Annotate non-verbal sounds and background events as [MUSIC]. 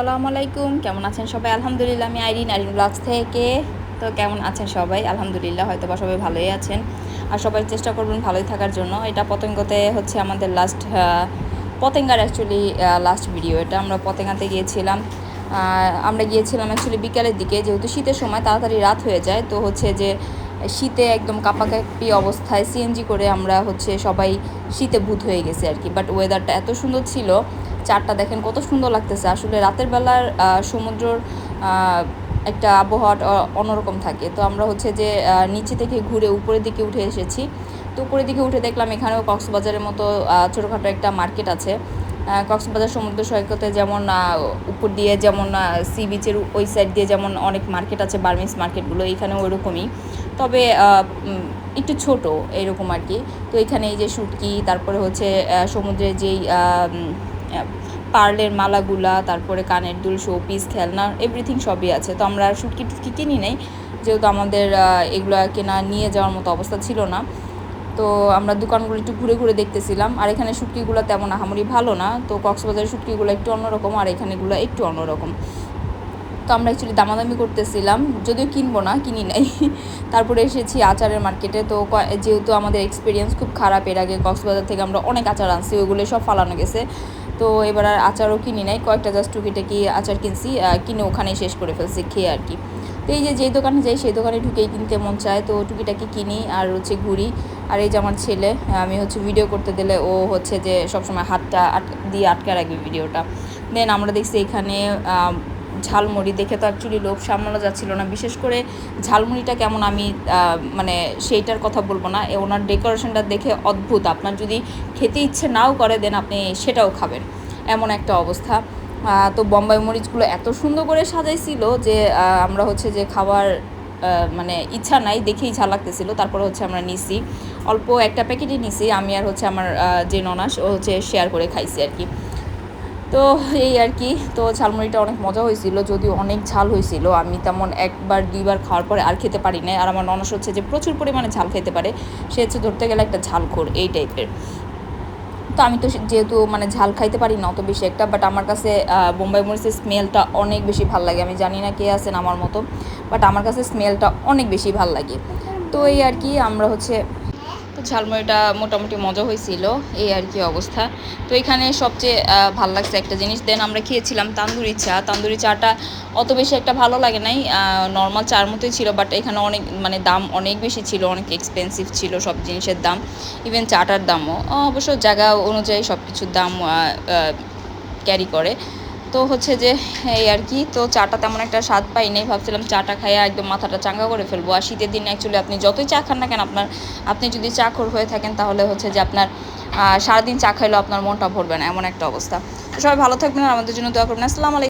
আসসালামু আলাইকুম। কেমন আছেন সবাই? আলহামদুলিল্লাহ, আমি আইরিন আইরিন ব্লগস থেকে। তো কেমন আছেন সবাই? আলহামদুলিল্লাহ হয়তো বা সবাই ভালোই আছেন। আর সবাই চেষ্টা করবেন ভালোই থাকার জন্য। এটা পতঙ্গতে হচ্ছে আমাদের লাস্ট পতেঙ্গার অ্যাকচুয়ালি লাস্ট ভিডিও এটা আমরা পতেঙ্গাতে গিয়েছিলাম। আমরা গিয়েছিলাম অ্যাকচুয়ালি বিকালের দিকে। যেহেতু শীতের সময় তাড়াতাড়ি রাত হয়ে যায়, তো হচ্ছে যে শীতে একদম কাঁপাকাঁপি অবস্থায় সিএনজি করে আমরা হচ্ছে সবাই শীতে ভূত হয়ে গেছি আর কি। বাট ওয়েদারটা এত সুন্দর ছিল চারটা দেখেন কত সুন্দর লাগতেছে। আসলে রাতের বেলার সমুদ্রর একটা আবহাওয়া অ- অন্যরকম থাকে। তো আমরা হচ্ছে যে নিচে থেকে ঘুরে উপরের দিকে উঠে এসেছি। তো উপরের দিকে উঠে দেখলাম এখানেও কক্সবাজারের মতো ছোটোখাটো একটা মার্কেট আছে। কক্সবাজার সমুদ্র সৈকতে যেমন উপর দিয়ে যেমন সি বিচের ওই সাইড দিয়ে যেমন অনেক মার্কেট আছে বার্মিস মার্কেটগুলো এখানেও ওইরকমই তবে একটু ছোট এরকম আর কি। তো এখানে এই যে শুটকি তারপরে হচ্ছে আহ, সমুদ্রের যেই পার্লের মালাগুলা, তারপরে কানের দুল, শোপিস, খেলনা এভরিথিং সবই আছে। তো আমরা শুটকি টুটকি কিনি নেই, যেহেতু আমাদের এগুলা কেনা নিয়ে যাওয়ার মতো অবস্থা ছিল না। তো আমরা দোকানগুলো একটু ঘুরে ঘুরে দেখতেছিলাম, আর এখানে শুটকিগুলো তেমন আহামরি ভালো না। তো কক্সবাজারের শুটকিগুলো একটু অন্যরকম, আর এখানেগুলো একটু অন্যরকম। তো আমরা অ্যাকচুয়ালি দামাদামি করতেছিলাম, যদিও কিনবো না, কিনি নাই। [LAUGHS] তারপরে এসেছি আচারের মার্কেটে, তো যেহেতু আমাদের এক্সপিরিয়েন্স খুব খারাপ, এর আগে কক্সবাজার থেকে আমরা অনেক আচার আনছি, ওইগুলো সব ফালানো গেছে। তো এবার আর আচারও কিনি নাই, কয়েকটা জাস্ট টুকিটাকি আচার কিনছি কিনে ওখানেই শেষ করে ফেলছি, খেয়ে আর কি। তো এই যে যেই দোকানে যাই, সেই দোকানে ঢুকেই কিনতে মন চায়, তো টুকিটাকি কিনি, আর হচ্ছে ঘুরি। আর এই যে আমার ছেলে, আমি হচ্ছে ভিডিও করতে দিলে ও হচ্ছে যে সবসময় হাতটা আট দিয়ে আটকে রাখবে ভিডিওটা দেন আমরা দেখছি এখানে ঝালমুড়ি দেখে তো অ্যাকচুয়ালি লোভ সামলানো যাচ্ছিল না। বিশেষ করে ঝালমুড়িটা কেমন আমি মানে সেইটার কথা বলব না। ওনার ডেকোরেশনটা দেখে অদ্ভুত। আপনার যদি খেতে ইচ্ছে নাও করে দেন আপনি সেটাও খাবেন। এমন একটা অবস্থা। তো বম্বাই মরিচগুলো এত সুন্দর করে সাজাইছিল যে আমরা হচ্ছে যে খাবার মানে ইচ্ছা নাই, দেখেই ঝাল লাগতেছিল। তারপরে হচ্ছে আমরা নিছি। অল্প একটা প্যাকেটই নিছি। আমি আর হচ্ছে আমার যে ননাস, ও হচ্ছে শেয়ার করে খাইছি আর কি। তো এই আর কি, তো ঝালমুড়িটা অনেক মজা হয়েছিল, যদিও অনেক ঝাল হয়েছিল। আমি তেমন একবার, দুইবার খাওয়ার পরে আর খেতে পারি না আর আমার ননস হচ্ছে যে প্রচুর পরিমাণে ঝাল খেতে পারে, সে হচ্ছে ধরতে গেলে একটা ঝালখোর, এই টাইপের। তো আমি তো যেহেতু মানে ঝাল খাইতে পারি না অত বেশি একটা বাট আমার কাছে বোম্বাই মরিচের স্মেলটা অনেক বেশি ভালো লাগে। আমি জানি না কে আছেন আমার মতো বাট আমার কাছে স্মেলটা অনেক বেশি ভালো লাগে। তো এই আর কি, আমরা হচ্ছে ঝালমুড়িটা মোটামুটি মজা হয়েছিল, এই আর কি অবস্থা। তো এখানে সবচেয়ে ভালো লাগছে একটা জিনিস। দেন আমরা খেয়েছিলাম তান্দুরি চা। তান্দুরি চাটা অত বেশি একটা ভালো লাগে নাই নর্মাল চার মতোই ছিল বাট এখানে অনেক মানে দাম অনেক বেশি ছিল, অনেক এক্সপেন্সিভ ছিল সব জিনিসের দাম। ইভেন চাটার দামও। অবশ্য জায়গা অনুযায়ী সব কিছুর দাম ক্যারি করে। তো হচ্ছে যে, এই আর কি, তো চাটা তেমন একটা স্বাদ পাই নাই। ভাবছিলাম চাটা খাইয়া একদম মাথাটা চাঙ্গা করে ফেলব। আর শীতের দিনে অ্যাকচুয়ালি আপনি যতই চা খান না কেন, আপনার, আপনি যদি চা খোর হয়ে থাকেন, তাহলে হচ্ছে যে আপনার সারাদিন চা খাইলেও আপনার মনটা ভরবে না, এমন একটা অবস্থা। সবাই ভালো থাকবেন আর আমাদের জন্য দোয়া করবেন। আসসালামু আলাইকুম।